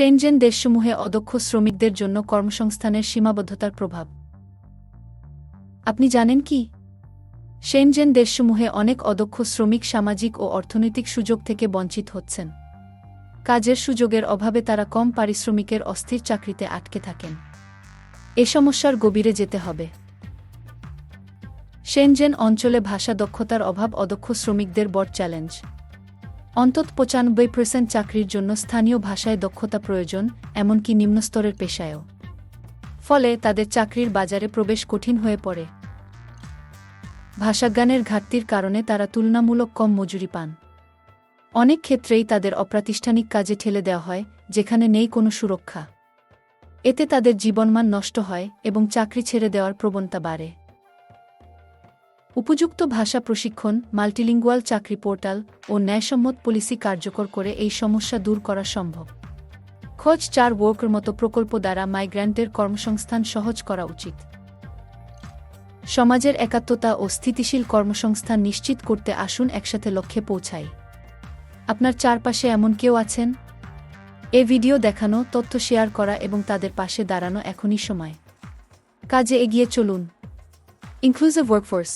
Shenzhen দেশসমূহে অদক্ষ শ্রমিকদের জন্য কর্মসংস্থানের সীমাবদ্ধতার প্রভাব। আপনি জানেন কি? শেনজেন দেশসমূহে অনেক অদক্ষ শ্রমিক সামাজিক ও অর্থনৈতিক সুযোগ থেকে বঞ্চিত হচ্ছেন। কাজের সুযোগের অভাবে তারা কম পারিশ্রমিকের অস্থির চাকরিতে আটকে থাকেন। এ সমস্যার গভীরে যেতে হবে। শেনজেন অঞ্চলে ভাষা দক্ষতার অভাব অদক্ষ শ্রমিকদের বড় চ্যালেঞ্জ। অন্তত পঁচানব্বই পার্সেন্ট চাকরির জন্য স্থানীয় ভাষায় দক্ষতা প্রয়োজন, এমনকি নিম্নস্তরের পেশায়ও। ফলে তাদের চাকরির বাজারে প্রবেশ কঠিন হয়ে পড়ে। ভাষাজ্ঞানের ঘাটতির কারণে তারা তুলনামূলক কম মজুরি পান। অনেক ক্ষেত্রেই তাদের অপ্রাতিষ্ঠানিক কাজে ঠেলে দেওয়া হয়, যেখানে নেই কোনো সুরক্ষা। এতে তাদের জীবনমান নষ্ট হয় এবং চাকরি ছেড়ে দেওয়ার প্রবণতা বাড়ে। উপযুক্ত ভাষা প্রশিক্ষণ, মাল্টিলিঙ্গুয়াল চাকরি পোর্টাল ও ন্যায়সম্মত পলিসি কার্যকর করে এই সমস্যা দূর করা সম্ভব। খোঁজ চার ওয়ার্কের মতো প্রকল্প দ্বারা মাইগ্র্যান্টের কর্মসংস্থান সহজ করা উচিত। সমাজের একাত্মতা ও স্থিতিশীল কর্মসংস্থান নিশ্চিত করতে আসুন একসাথে লক্ষ্যে পৌঁছাই। আপনার চারপাশে এমন কেউ আছেন? এ ভিডিও দেখানো, তথ্য শেয়ার করা এবং তাদের পাশে দাঁড়ানো এখনই সময়। কাজে এগিয়ে চলুন। Inclusive workforce